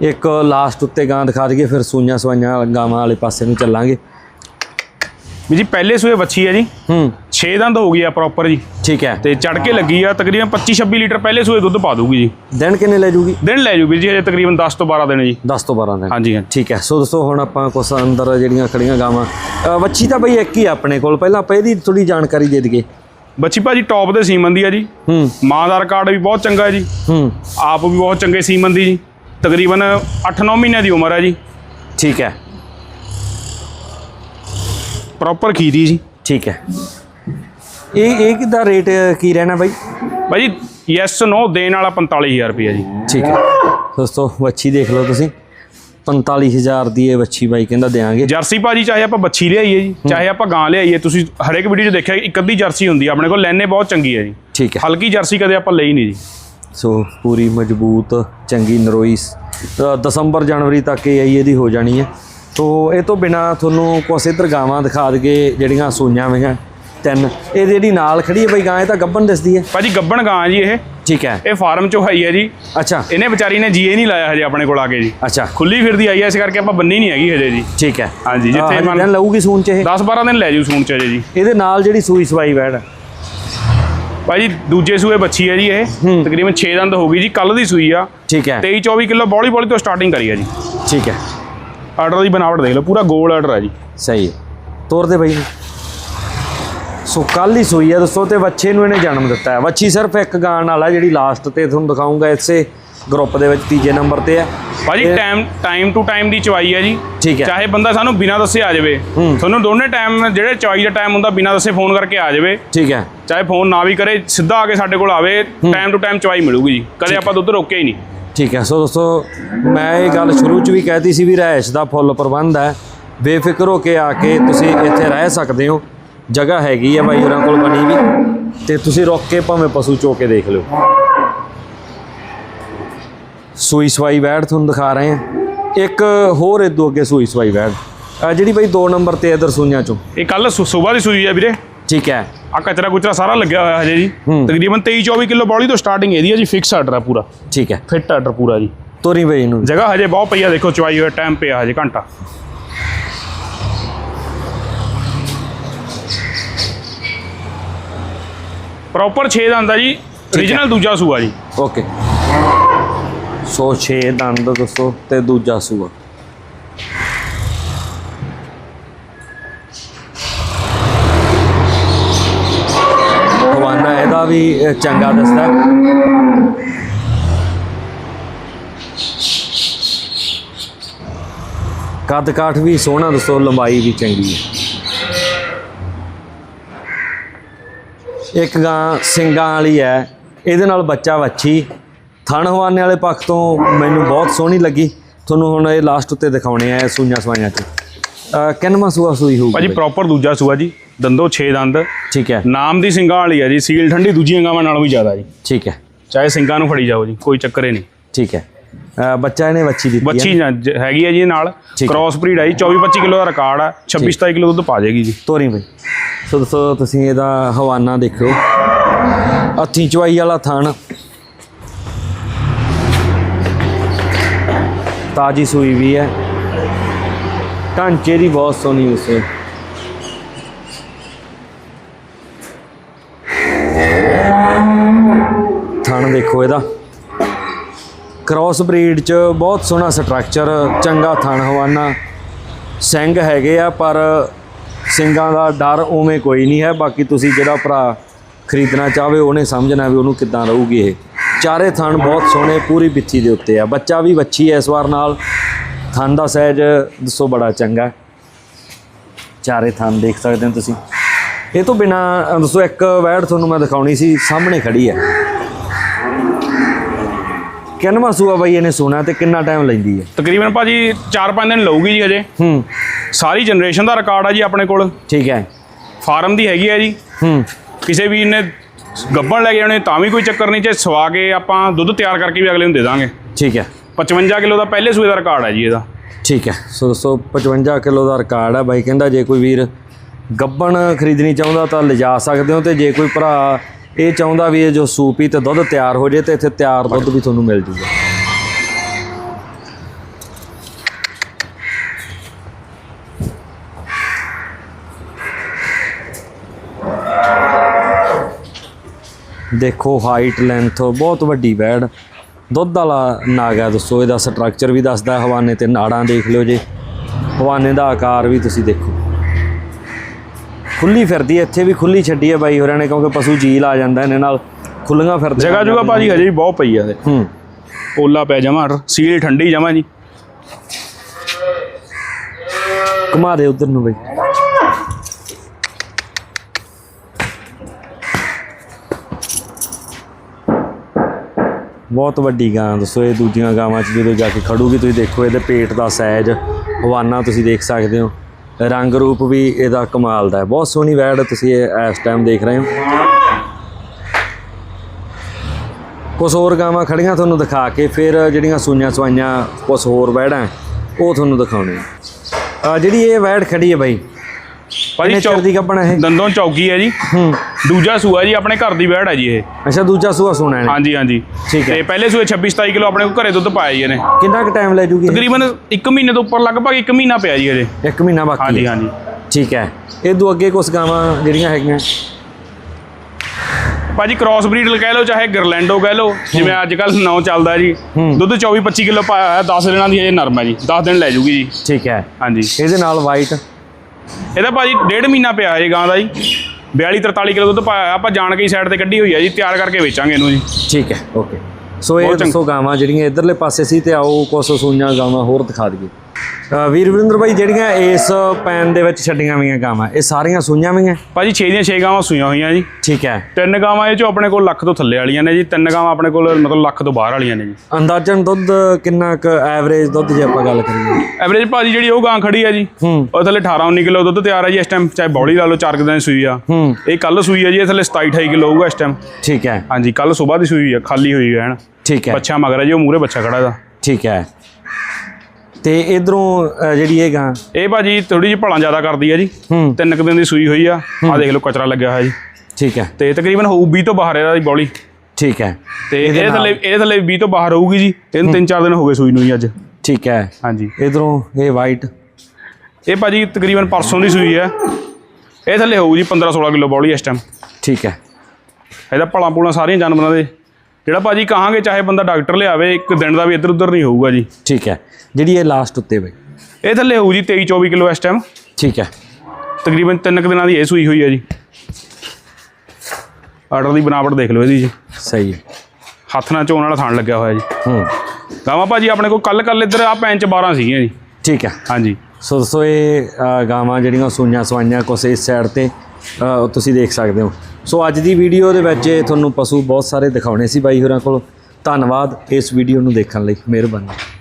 ਇੱਕ ਲਾਸਟ ਉੱਤੇ ਗਾਂ ਦਿਖਾ ਦਈਏ ਫਿਰ ਸੂਈਆਂ ਸਵਾਈਆਂ ਗਾਵਾਂ ਵਾਲੇ ਪਾਸੇ ਨੂੰ ਚੱਲਾਂਗੇ। ਵੀ ਜੀ ਪਹਿਲੇ ਸੂਏ ਬੱਚੀ ਹੈ ਜੀ। ਹੂੰ। 6 ਦੰਦ ਹੋ ਗਈ ਆ ਪ੍ਰੋਪਰ ਜੀ। ਠੀਕ ਹੈ। ਤੇ ਚੜ ਕੇ ਲੱਗੀ ਆ ਤਕਰੀਬਨ 25-26 ਲੀਟਰ ਪਹਿਲੇ ਸੂਏ ਦੁੱਧ ਪਾ ਦੂਗੀ ਜੀ। ਦਿਨ ਕਿੰਨੇ ਲੈ ਜੂਗੀ? ਦਿਨ ਲੈ ਜੂ ਵੀਰ ਜੀ ਹਜੇ ਤਕਰੀਬਨ 10 ਤੋਂ 12 ਦਿਨ ਜੀ। 10 ਤੋਂ 12 ਦਿਨ। ਹਾਂਜੀ ਹਾਂਜੀ। ਠੀਕ ਹੈ। ਸੋ ਦੋਸਤੋ ਹੁਣ ਆਪਾਂ ਕੁਛ ਅੰਦਰ ਜਿਹੜੀਆਂ ਖੜੀਆਂ ਗਾਵਾਂ ਵੱਛੀ ਤਾਂ ਬਈ ਇੱਕ ਹੀ ਆ ਆਪਣੇ ਕੋਲ। ਪਹਿਲਾਂ ਆਪਾਂ ਇਹਦੀ ਥੋੜੀ ਜਾਣਕਾਰੀ ਦੇ ਦਈਏ। ਬੱਚੀ ਭਾਜੀ ਟੌਪ ਦੇ ਸੀਮਨ ਦੀ ਆ ਜੀ। ਹੂੰ। ਮਾਂ ਦਾ ਰਿਕਾਰਡ ਵੀ ਬਹੁਤ ਚੰਗਾ ਹੈ ਜੀ। ਹੂੰ। ਆਪ ਵੀ ਬਹੁਤ ਚੰਗੇ ਸੀਮਨ ਦੀ ਜੀ। ਤਕਰੀਬਨ 8-9 ਮਹੀਨਿਆਂ ਦੀ ਉਮਰ ਹੈ ਜੀ। ਠੀਕ ਹੈ। ਪ੍ਰੋਪਰ ਖੀਰੀ ਜੀ। ਠੀਕ ਹੈ। ਇਹ ਇਹ ਕਿਦਾ ਰੇਟ ਕੀ ਰਹਿਣਾ ਬਾਈ? ਭਾਜੀ ਯੈਸ ਨੋ ਦੇਣ ਵਾਲਾ 45000 ਰੁਪਏ ਜੀ। ਠੀਕ ਹੈ। ਦੋਸਤੋ ਵੱਛੀ ਦੇਖ ਲਓ ਤੁਸੀਂ। 45000 ਦੀ ਇਹ ਵੱਛੀ ਬਾਈ ਕਹਿੰਦਾ ਦੇਾਂਗੇ ਜਰਸੀ ਭਾਜੀ ਚਾਹੇ ਆਪਾਂ ਬੱਚੀ ਲਿਆਈਏ ਜੀ ਚਾਹੇ ਆਪਾਂ ਗਾਂ ਲਿਆਈਏ ਤੁਸੀਂ ਹਰੇਕ ਵੀਡੀਓ 'ਚ ਦੇਖਿਆ ਇੱਕ ਅੱਧੀ ਜਰਸੀ ਹੁੰਦੀ ਆ ਆਪਣੇ ਕੋਲ ਲੈਨੇ ਬਹੁਤ ਚੰਗੀ ਹੈ ਜੀ। ਠੀਕ ਹੈ। ਹਲਕੀ ਜਰਸੀ ਕਦੇ ਆਪਾਂ ਲਈ ਨਹੀਂ ਜੀ। ਸੋ ਪੂਰੀ ਮਜ਼ਬੂਤ ਚੰਗੀ ਨਰੋਈ ਦਸੰਬਰ ਜਨਵਰੀ ਤੱਕ ਇਹ ਆਈ ਇਹਦੀ ਹੋ ਜਾਣੀ ਹੈ। ਸੋ ਇਹ ਤੋਂ ਬਿਨਾ ਤੁਹਾਨੂੰ ਕੁਛ ਇੱਧਰ ਗਾਵਾਂ ਦਿਖਾ ਦਈਏ ਜਿਹੜੀਆਂ ਸੂਈਆਂ ਹੋਈਆਂ ਤਿੰਨ। ਇਹ ਜਿਹੜੀ ਨਾਲ ਖੜੀ ਹੈ ਬਈ ਗਾਂ ਇਹ ਤਾਂ ਗੱਬਨ ਦਿਸਦੀ ਹੈ। ਭਾਜੀ ਗੱਬਣ ਗਾਂ ਜੀ ਇਹ। ਠੀਕ ਹੈ। ਇਹ ਫਾਰਮ 'ਚੋਂ ਆਈ ਹੈ ਜੀ। ਅੱਛਾ। ਇਹਨੇ ਵਿਚਾਰੀ ਨੇ ਜੀਏ ਨਹੀਂ ਲਾਇਆ ਹਜੇ ਆਪਣੇ ਕੋਲ ਆ ਕੇ ਜੀ। ਅੱਛਾ। ਖੁੱਲੀ ਫਿਰਦੀ ਆਈ ਹੈ ਇਸ ਕਰਕੇ ਆਪਾਂ ਬੰਨੀ ਨਹੀਂ ਹੈਗੀ ਹਜੇ ਜੀ। ਠੀਕ ਹੈ। ਹਾਂਜੀ, ਜਿੱਥੇ ਮੰਨ- ਲਊਗੀ ਸੂਨ ਚ ਇਹ? 10-12 ਦਿਨ ਲੈ ਜੂ ਸੂਣ 'ਚ ਹਜੇ ਜੀ। ਇਹਦੇ ਨਾਲ ਜਿਹੜੀ ਸੂਈ ਸਵਾਈ ਹੈ। ਭਾਜੀ ਦੂਜੇ ਸੂਏ ਬੱਚੀ ਹੈ ਜੀ ਇਹ। ਤਕਰੀਬਨ 6 ਦੰਦ ਹੋ ਗਈ ਜੀ ਕੱਲ ਦੀ ਸੂਈ ਆ। ਠੀਕ ਹੈ। 23-24 ਕਿਲੋ ਬੌਲੀ ਬੌਲੀ ਤੋਂ ਸਟਾਰਟਿੰਗ ਕਰੀ ਆ ਜੀ। ਠੀਕ ਹੈ। ਆਰਡਰ ਦੀ ਬਣਾਵਟ ਦੇਖ ਲਓ ਪੂਰਾ ਗੋਲ ਆਰਡਰ ਆ ਜੀ। ਸਹੀ ਹੈ। ਤੋਰ ਦੇ ਬਈ। ਸੋ ਕੱਲ ਹੀ ਸੂਈ ਹੈ ਦੋਸਤੋ ਤੇ ਬੱਚੇ ਨੂੰ ਇਹਨੇ ਜਨਮ ਦਿੱਤਾ ਹੈ। ਵੱਛੀ ਸਿਰਫ ਇੱਕ ਗਾਣ ਵਾਲਾ ਜਿਹੜੀ ਲਾਸਟ ਤੇ ਤੁਹਾਨੂੰ ਦਿਖਾਉਂਗਾ ਇਸੇ ਗਰੁੱਪ ਦੇ ਵਿੱਚ ਤੀਜੇ ਨੰਬਰ ਤੇ ਹੈ। ਭਾਜੀ ਟਾਈਮ ਟਾਈਮ ਟੂ ਟਾਈਮ ਦੀ ਚਵਾਈ ਹੈ ਜੀ। ਠੀਕ ਹੈ। ਚਾਹੇ ਬੰਦਾ ਸਾਨੂੰ ਬਿਨਾਂ ਦੱਸੇ ਆ ਜਾਵੇ ਤੁਹਾਨੂੰ ਦੋਨੇ ਟਾਈਮ ਜਿਹੜੇ ਚਵਾਈ ਦਾ ਟਾਈਮ ਹੁੰਦਾ ਬਿਨਾਂ ਦੱਸੇ ਫੋਨ ਕਰਕੇ ਆ ਜਾਵੇ। ਠੀਕ ਹੈ। ਚਾਹੇ ਫੋਨ ਨਾ ਵੀ ਕਰੇ ਸਿੱਧਾ ਆ ਕੇ ਸਾਡੇ ਕੋਲ ਆਵੇ ਟਾਈਮ ਟੂ ਟਾਈਮ ਚਵਾਈ ਮਿਲੂਗੀ ਜੀ। ਕਦੇ ਆਪਾਂ ਦੁੱਧ ਰੋਕਿਆ ਹੀ ਨਹੀਂ। ਠੀਕ ਹੈ। ਸੋ ਦੋਸਤੋ ਮੈਂ ਇਹ ਗੱਲ ਸ਼ੁਰੂ 'ਚ ਵੀ ਕਹਿਤੀ ਸੀ ਵੀ ਰਹਿਸ਼ ਦਾ ਫੁੱਲ ਪ੍ਰਬੰਧ ਹੈ। ਬੇਫਿਕਰ ਹੋ ਕੇ ਆ ਕੇ ਤੁਸੀਂ ਇੱਥੇ ਰਹਿ ਸਕਦੇ ਹੋ। ਜਗ੍ਹਾ ਹੈਗੀ ਆ ਬਾਈ ਹੋਰਾਂ ਕੋਲ ਬਣੀ ਵੀ। ਤੇ ਤੁਸੀਂ ਰੋਕ ਕੇ ਭਾਵੇਂ ਪਸ਼ੂ ਚੋ ਕੇ ਦੇਖ ਲਿਓ। ਸੂਈ ਸਵਾਈ ਵੈੜ ਤੁਹਾਨੂੰ ਦਿਖਾ ਰਹੇ ਹਾਂ। ਇੱਕ ਹੋਰ ਇਦੋਂ ਅੱਗੇ ਸੂਈ ਸਵਾਈ ਵੈੜ। ਆਹ ਜਿਹੜੀ ਬਾਈ 2 ਨੰਬਰ ਤੇ ਇਧਰ ਸੂਈਆਂ ਚੋਂ। ਇਹ ਕੱਲ ਸਵੇਰ ਦੀ ਸੂਈ ਆ ਵੀਰੇ। ਠੀਕ ਹੈ। ਆ ਕਚਰਾ ਕੁਚਰਾ ਸਾਰਾ ਲੱਗਿਆ ਹੋਇਆ ਹਜੇ ਜੀ। ਤਕਰੀਬਨ 23-24 ਕਿਲੋ ਬੌਲੀ ਤੋਂ ਸਟਾਰਟਿੰਗ ਇਹਦੀ ਹੈ ਜੀ ਫਿਕਸ ਆਰਡਰ ਆ ਪੂਰਾ। ਠੀਕ ਹੈ। ਫਿੱਟ ਆਰਡਰ ਪੂਰਾ ਜੀ। ਤੋਰੀ ਬਈ ਨੂੰ ਜਗ੍ਹਾ ਹਜੇ ਬਹੁਤ ਪਈ ਆ ਦੇਖੋ ਚਵਾਈ ਹੋਇਆ ਟਾਈਮ ਪਿਆ ਹਜੇ ਘੰਟਾ। ਪ੍ਰੋਪਰ 6 ਦਾ ਆਂਦਾ ਜੀ origignal ਦੂਜਾ ਸੂਆ ਜੀ। ਓਕੇ ਸੋ 6 ਦੰਦ ਦੱਸੋ ਤੇ ਦੂਜਾ ਸੂਆ। ਹਵਾਨਾ ਇਹਦਾ ਵੀ ਚੰਗਾ ਦੱਸਦਾ। ਕੱਦ ਕਾਠ ਵੀ ਸੋਹਣਾ ਦੱਸੋ, ਲੰਬਾਈ ਵੀ ਚੰਗੀ ਹੈ। ਇੱਕ ਗਾਂ ਸਿੰਗਾਂ ਵਾਲੀ ਹੈ, ਇਹਦੇ ਨਾਲ ਬੱਚਾ ਵੱਛੀ। ਥਣ ਹਵਾਨੇ ਵਾਲੇ ਪੱਖ ਤੋਂ ਮੈਨੂੰ ਬਹੁਤ ਸੋਹਣੀ ਲੱਗੀ। ਤੁਹਾਨੂੰ ਹੁਣ ਇਹ ਲਾਸਟ ਉੱਤੇ ਦਿਖਾਉਣੇ ਆ ਸੂਈਆਂ ਸਵਾਈਆਂ ਚ ਅਹ ਕਿੰਨਵਾਂ ਸੂਆ ਸੂਈ ਹੋਊਗੀ ਭਾਜੀ? ਪ੍ਰੋਪਰ ਦੂਜਾ ਸੂਆ ਜੀ। ਦੰਦੋ 6 ਦੰਦ। ਠੀਕ ਹੈ। ਨਾਮ ਦੀ ਸਿੰਘਾਂ ਵਾਲੀ ਹੈ ਜੀ। ਸੀਲ ਠੰਡੀ ਦੂਜੀਆਂ ਗਾਵਾਂ ਨਾਲੋਂ ਵੀ ਜ਼ਿਆਦਾ ਜੀ। ਠੀਕ ਹੈ। ਚਾਹੇ ਸਿੰਘਾਂ ਨੂੰ ਫੜੀ ਜਾਓ ਜੀ ਕੋਈ ਚੱਕਰ ਹੀ ਨਹੀਂ। ਠੀਕ ਹੈ। ਬੱਚਾ ਇਹਨੇ ਵੱਛੀ ਦਿੱਤੀ ਬੱਚੀ ਹੈਗੀ ਹੈ ਜੀ ਇਹ ਨਾਲ। ਕ੍ਰਾਸ ਬਰੀਡ ਜੀ। 24 25 ਕਿਲੋ ਦਾ ਰਿਕਾਰਡ ਹੈ 26 27 ਕਿਲੋ ਦੁੱਧ ਪਾ ਜਾਏਗੀ ਜੀ। ਤੋਰੀ ਬਈ। ਸੋ ਦੋਸਤੋ ਤੁਸੀਂ ਇਹਦਾ ਹਵਾਨਾ ਦੇਖਿਓ। ਹੱਥੀ ਚਵਾਈ ਵਾਲਾ ਥਣ। ਤਾਜੀ ਸੂਈ ਵੀ ਹੈ। ਢਾਂਚੇ ਦੀ ਬਹੁਤ ਸੋਹਣੀ ਉਸੇ ਥਣ ਦੇਖੋ ਇਹਦਾ। ਕ੍ਰਾਸ ਬਰੀਡ ਚ ਬਹੁਤ ਸੋਹਣਾ ਸਟਰਕਚਰ ਚੰਗਾ ਥਣ ਹਵਾਨਾ। ਸਿੰਘ ਹੈਗੇ ਆ, ਪਰ ਸਿੰਘਾਂ ਦਾ ਡਰ ਉਵੇਂ ਕੋਈ ਨਹੀਂ ਹੈ। ਬਾਕੀ ਤੁਸੀਂ ਜਿਹੜਾ ਭਰਾ ਖਰੀਦਣਾ ਚਾਹਵੇ, ਉਹਨੇ ਸਮਝਣਾ ਵੀ ਉਹਨੂੰ ਕਿੱਦਾਂ ਰਹੂਗੀ ਇਹ। ਚਾਰੇ ਥਣ ਬਹੁਤ ਸੋਹਣੇ ਪੂਰੀ ਬਿੱਥੀ ਦੇ ਉੱਤੇ ਆ। ਬੱਚਾ ਵੀ ਵੱਛੀ ਹੈ ਇਸ ਵਾਰ ਨਾਲ। ਥਣ ਦਾ ਸਾਈਜ਼ ਦੱਸੋ ਬੜਾ ਚੰਗਾ। ਚਾਰੇ ਥਣ ਦੇਖ ਸਕਦੇ ਹੋ ਤੁਸੀਂ। ਇਹ ਤੋਂ ਬਿਨਾ ਦੱਸੋ ਇੱਕ ਵੈੜ ਤੁਹਾਨੂੰ ਮੈਂ ਦਿਖਾਉਣੀ ਸੀ ਸਾਹਮਣੇ ਖੜੀ ਹੈ ਕਿੰਨਵਾਂ ਸੂਆ ਬਾਈ ਇਹਨੇ ਸੋਨਾ ਤੇ ਕਿੰਨਾ ਟਾਈਮ ਲੈਂਦੀ ਹੈ ਤਕਰੀਬਨ ਭਾਜੀ 4-5 ਦਿਨ ਲਊਗੀ ਜੀ ਅਜੇ ਹੂੰ। ਸਾਰੀ ਜਨਰੇਸ਼ਨ ਦਾ ਰਿਕਾਰਡ ਹੈ ਜੀ ਆਪਣੇ ਕੋਲ। ਠੀਕ ਹੈ ਫਾਰਮ ਦੀ ਹੈਗੀ ਹੈ ਜੀ। ਹੂੰ। ਕਿਸੇ ਵੀ ਨੇ ਗੱਬਣ ਲੈ ਕੇ ਆਉਣੇ ਤਾਂ ਵੀ ਕੋਈ ਚੱਕਰ ਨਹੀਂ ਚਾਹੇ ਸਵਾ ਕੇ ਆਪਾਂ ਦੁੱਧ ਤਿਆਰ ਕਰਕੇ ਵੀ ਅਗਲੇ ਨੂੰ ਦੇ ਦਾਂਗੇ। ਠੀਕ ਹੈ। 55 ਕਿਲੋ ਦਾ ਪਹਿਲੇ ਸੂਏ ਦਾ ਰਿਕਾਰਡ ਹੈ ਜੀ ਇਹਦਾ। ਠੀਕ ਹੈ। ਸੋ ਦੋਸਤੋ 55 ਕਿਲੋ ਦਾ ਰਿਕਾਰਡ ਹੈ। ਬਾਈ ਕਹਿੰਦਾ ਜੇ ਕੋਈ ਵੀਰ ਗੱਬਣ ਖਰੀਦਣੀ ਚਾਹੁੰਦਾ ਤਾਂ ਲਿਜਾ ਸਕਦੇ ਹੋ ਤੇ ਜੇ ਕੋਈ ਭਰਾ ਇਹ ਚਾਹੁੰਦਾ ਵੀ ਇਹ ਜੋ ਸੂਪੀ ਤੇ ਦੁੱਧ ਤਿਆਰ ਹੋ ਜੇ ਤੇ ਇੱਥੇ ਤਿਆਰ ਦੁੱਧ ਵੀ ਤੁਹਾਨੂੰ ਮਿਲ ਜੂਗਾ। ਦੇਖੋ ਹਾਈਟ ਲੈਂਥ ਬਹੁਤ ਵੱਡੀ ਬੈੜ ਦੁੱਧ ਵਾਲਾ ਨਾਗ ਹੈ ਦੱਸੋ ਇਹਦਾ ਸਟਰਕਚਰ ਵੀ ਦੱਸਦਾ ਹਵਾਨੇ ਤੇ ਨਾੜਾਂ ਦੇਖ ਲਿਓ ਜੇ। ਹਵਾਨੇ ਦਾ ਆਕਾਰ ਵੀ ਤੁਸੀਂ ਦੇਖੋ। ਖੁੱਲੀ ਫਿਰਦੀ ਹੈ ਇੱਥੇ ਵੀ ਖੁੱਲੀ ਛੱਡੀ ਹੈ ਬਾਈ ਹੋਰਾਂ ਨੇ ਕਿਉਂਕਿ ਪਸ਼ੂ ਜੀਲ ਆ ਜਾਂਦਾ ਇਹਨੇ ਨਾਲ। ਖੁੱਲੀਆਂ ਫਿਰਦੇ ਜਗ੍ਹਾ ਜੁਗਾ ਭਾਜੀ ਹਜੇ ਵੀ ਬਹੁਤ ਪਈ ਆ ਇਹਦੇ ਹੂੰ। ਪੋਲਾ ਪੈ ਜਮਾ ਸੀਲ ਠੰਡੀ ਜਮਾ ਜੀ। ਘੁਮਾ ਦੇ ਉਧਰ ਨੂੰ ਬਈ। ਬਹੁਤ ਵੱਡੀ ਗਾਂ, ਦੱਸੋ ਇਹ ਦੂਜੀਆਂ ਗਾਵਾਂ 'ਚ ਜਦੋਂ ਜਾ ਕੇ ਖੜੂਗੀ, ਤੁਸੀਂ ਦੇਖੋ ਇਹਦੇ ਪੇਟ ਦਾ ਸਾਈਜ਼ ਹਵਾਨਾ ਤੁਸੀਂ ਦੇਖ ਸਕਦੇ ਹੋ। ਰੰਗ ਰੂਪ ਵੀ ਇਹਦਾ ਕਮਾਲ ਦਾ ਹੈ। ਬਹੁਤ ਸੋਹਣੀ ਵੈੜ ਤੁਸੀਂ ਇਹ ਇਸ ਟਾਈਮ ਦੇਖ ਰਹੇ ਹੋ। ਕੁਛ ਹੋਰ ਗਾਵਾਂ ਖੜੀਆਂ ਤੁਹਾਨੂੰ ਦਿਖਾ ਕੇ, ਫਿਰ ਜਿਹੜੀਆਂ ਸੂਈਆਂ ਸਵਾਈਆਂ ਕੁਛ ਹੋਰ ਵੈੜਾਂ, ਉਹ ਤੁਹਾਨੂੰ ਦਿਖਾਉਣੇ ਆ। ਜਿਹੜੀ ਇਹ ਵੈੜ ਖੜੀ ਹੈ ਬਾਈ ਭਾਜੀ ਕਿੰਨੇ ਚਿਰ ਚੌ ਦੀ ਗੱਬਣ ਇਹ? ਦੰਦੋਂ ਚੌਕੀ ਹੈ ਜੀ। ਹੂੰ। ਦੂਜਾ ਸੂਆ ਜੀ ਆਪਣੇ ਘਰ ਦੀ ਹੈ ਜੀ ਇਹ। ਅੱਛਾ ਦੂਜਾ ਸੂਆ ਸੋਣਾ ਹੈ ਹਾਂਜੀ ਹਾਂਜੀ। ਠੀਕ ਹੈ। ਤੇ ਪਹਿਲੇ ਸੂਏ 26 27 ਕਿਲੋ ਆਪਣੇ ਘਰੇ ਦੁੱਧ ਪਾਇਆ ਜੀ ਇਹਨੇ। ਕਿੰਨਾ ਕੁ ਟਾਈਮ ਲੈ ਜੂਗੀ ਇਹ? ਤਕਰੀਬਨ 1 ਮਹੀਨੇ ਤੋਂ ਉੱਪਰ ਲਗਭਗ 1 ਮਹੀਨਾ ਪਿਆ ਜੀ ਹਜੇ ਇੱਕ ਮਹੀਨਾ ਬਾਕੀ ਹਾਂਜੀ। ਹਾਂਜੀ। ਠੀਕ ਹੈ। ਇਹ ਤੋਂ ਅੱਗੇ ਕੁਝ ਗਾਵਾਂ ਜਿਹੜੀਆਂ ਹੈਗੀਆਂ? ਭਾਜੀ ਕ੍ਰਾਸ ਬਰੀਡ ਕਹਿ ਲਓ ਚਾਹੇ ਗਰਲੈਂਡੋ ਕਹਿ ਲਓ ਜਿਵੇਂ ਅੱਜ ਕੱਲ ਨੌ ਚੱਲਦਾ ਜੀ। ਦੁੱਧ 24 25 ਕਿਲੋ ਪਾਇਆ ਹੋਇਆ 10 ਦਿਨਾਂ ਦੀ ਹਜੇ ਨਰਮ ਹੈ ਜੀ। 10 ਦਿਨ ਲੈ ਜੂਗੀ ਜੀ। ਠੀਕ ਹੈ। ਹਾਂਜੀ। ਇਹਦੇ ਨਾਲ ਵਾਈਟ ਇਹਦਾ ਭਾਜੀ ਡੇਢ ਮਹੀਨਾ ਪਿਆ ਹੈ ਗਾਂ ਦਾ ਜੀ। 42 43 ਕਿਲੋ ਦੁੱਧ ਪਾਇਆ ਆਪਾਂ ਜਾਣ ਕੇ ਹੀ ਸਾਈਡ ਤੇ ਕੱਢੀ ਹੋਈ ਹੈ ਜੀ ਤਿਆਰ ਕਰਕੇ ਵੇਚਾਂਗੇ ਇਹਨੂੰ ਜੀ। ਠੀਕ ਹੈ ਓਕੇ। ਸੋ ਇਹ। ਦੱਸੋ ਗਾਵਾਂ ਜਿਹੜੀਆਂ ਇਧਰਲੇ ਪਾਸੇ ਸੀ ਤੇ ਆਓ ਕੁਛ ਸੂਈਆਂ ਗਾਵਾਂ ਹੋਰ ਦਿਖਾ ਦਈਏ। ਵੀਰ ਵਰਿੰਦਰ ਭਾਈ ਜਿਹੜੀਆਂ ਇਸ ਪੈਨ ਦੇ ਵਿੱਚ ਛੱਡੀਆਂ ਹੋਈਆਂ ਗਾਵਾਂ ਇਹ ਸਾਰੀਆਂ ਸੂਈਆਂ ਹੋਈਆਂ? ਭਾਜੀ 6 ਦੀਆਂ 6 ਗਾਵਾਂ ਸੂਈਆਂ ਹੋਈਆਂ ਜੀ। ਠੀਕ ਹੈ। ਤਿੰਨ ਗਾਵਾਂ ਇਹ ਚੋਂ ਆਪਣੇ ਕੋਲ ਲੱਖ ਤੋਂ ਥੱਲੇ ਵਾਲੀਆਂ ਨੇ ਜੀ ਤਿੰਨ ਗਾਵਾਂ ਆਪਣੇ ਕੋਲ ਮਤਲਬ ਲੱਖ ਤੋਂ ਬਾਹਰ ਵਾਲੀਆਂ ਨੇ ਜੀ। ਅੰਦਾਜ਼ਨ ਦੁੱਧ ਕਿੰਨਾ ਕੁ ਐਵਰੇਜ ਦੁੱਧ ਜੇ ਆਪਾਂ ਗੱਲ ਕਰੀਏ? ਐਵਰੇਜ ਭਾਜੀ ਜਿਹੜੀ ਉਹ ਗਾਂ ਖੜੀ ਹੈ ਜੀ ਉਹ ਥੱਲੇ 18 19 ਕਿਲੋ ਦੁੱਧ ਤਿਆਰ ਹੈ ਜੀ ਇਸ ਟਾਈਮ ਚਾਹੇ ਬੌਲੀ ਲਾ ਲਓ ਚਾਰ ਕੁ ਦਿਨ ਦੀ ਸੂਈ ਆ। ਇਹ ਕੱਲ ਸੂਈ ਹੈ ਜੀ ਇਹ ਥੱਲੇ 27 28 ਕਿਲੋ ਹੋਊਗਾ ਇਸ ਟਾਈਮ ਠੀਕ ਹੈ। ਹਾਂਜੀ ਕੱਲ ਸਵੇਰ ਦੀ ਸੂਈ ਹੈ ਖਾਲੀ ਹੋਈ ਹੈ ਹਨ ਠੀਕ ਹੈ। ਬੱਚਾ ਮਗਰ ਹੈ ਜੀ ਉਹ ਮੂਰੇ ਬੱਚਾ ਖੜਾ ਇਹਦਾ। ਠੀਕ ਹੈ। ਤੇ ਇਧਰੋਂ ਜਿਹੜੀ ਇਹ ਗਾਂ। ਇਹ ਭਾਜੀ ਥੋੜੀ ਜਿਹੀ ਭਲਾਂ ਜ਼ਿਆਦਾ ਕਰਦੀ ਹੈ ਜੀ। ਤਿੰਨ ਕੁ ਦਿਨ ਦੀ ਸੂਈ ਹੋਈ ਆ। ਆ ਦੇਖ ਲਓ ਕਚਰਾ ਲੱਗਿਆ ਹੋਇਆ ਜੀ। ਠੀਕ ਹੈ। ਤੇ ਤਕਰੀਬਨ ਹੋਊ 20 ਤੋਂ ਬਾਹਰ ਇਹਦਾ ਬੌਲੀ। ਠੀਕ ਹੈ। ਤੇ ਇਹਦੇ ਥੱਲੇ ਇਹਦੇ ਥੱਲੇ 20 ਤੋਂ ਬਾਹਰ ਹੋਊਗੀ ਜੀ। ਇਹਨੂੰ ਤਿੰਨ ਚਾਰ ਦਿਨ ਹੋ ਗਏ ਸੂਈ ਨੂੰ ਜੀ ਅੱਜ। ਠੀਕ ਹੈ। ਹਾਂਜੀ। ਇਧਰੋਂ ਇਹ ਵਾਈਟ ਇਹ ਭਾਜੀ ਤਕਰੀਬਨ ਪਰਸੋਂ ਦੀ ਸੂਈ ਹੈ। ਇਹ ਥੱਲੇ ਹੋਊ ਜੀ 15 16 ਕਿਲੋ ਬੌਲੀ ਇਸ ਟਾਈਮ ਠੀਕ ਹੈ। ਇਹਦਾ ਭਲਾ ਪੂਲਾ ਸਾਰੀਆਂ ਜਾਨਵਰਾਂ ਦੇ ਜਿਹੜਾ ਭਾਜੀ ਕਹਾਂਗੇ ਚਾਹੇ ਬੰਦਾ ਡਾਕਟਰ ਲਿਆਵੇ ਇੱਕ ਦਿਨ ਦਾ ਵੀ ਇੱਧਰ ਉੱਧਰ ਨਹੀਂ ਹੋਊਗਾ ਜੀ। ਠੀਕ ਹੈ। ਜਿਹੜੀ ਇਹ ਲਾਸਟ ਉੱਤੇ ਬਈ। ਇਹ ਥੱਲੇ ਹੋਊ ਜੀ 23 24 ਕਿਲੋ ਇਸ ਟਾਈਮ ਠੀਕ ਹੈ। ਤਕਰੀਬਨ ਤਿੰਨ ਕੁ ਦਿਨਾਂ ਦੀ ਇਹ ਸੂਈ ਹੋਈ ਹੈ ਜੀ। ਆਰਡਰ ਦੀ ਬਣਾਵਟ ਦੇਖ ਲਓ ਇਹਦੀ ਜੀ। ਸਹੀ ਹੈ। ਹੱਥ ਨਾਲ ਝੋਣ ਵਾਲਾ ਥਾਣ ਲੱਗਿਆ ਹੋਇਆ ਜੀ। ਹੂੰ। ਗਾਵਾਂ ਭਾਜੀ ਆਪਣੇ ਕੋਲ ਕੱਲ ਕੱਲ ਇੱਧਰ ਆ ਪੈਂਚ 12 ਸੀਗੀਆਂ ਜੀ। ਠੀਕ ਹੈ। ਹਾਂਜੀ। ਸੋ ਦੋਸਤੋ ਇਹ ਅ, ਗਾਵਾਂ ਜਿਹੜੀਆਂ ਸੂਈਆਂ ਸਵਾਈਆਂ ਕੁਛ ਇਸ ਸਾਈਡ ਤੇ ਤੁਸੀਂ ਦੇਖ ਸਕਦੇ ਹੋ। ਸੋ ਅੱਜ ਦੀ ਵੀਡੀਓ ਦੇ ਵਿੱਚ ਇਹ ਤੁਹਾਨੂੰ ਪਸ਼ੂ ਬਹੁਤ ਸਾਰੇ ਦਿਖਾਉਣੇ ਸੀ ਬਾਈ ਹੋਰਾਂ ਕੋਲ। ਧੰਨਵਾਦ ਇਸ ਵੀਡੀਓ ਨੂੰ ਦੇਖਣ ਲਈ। ਮਿਹਰਬਾਨੀ।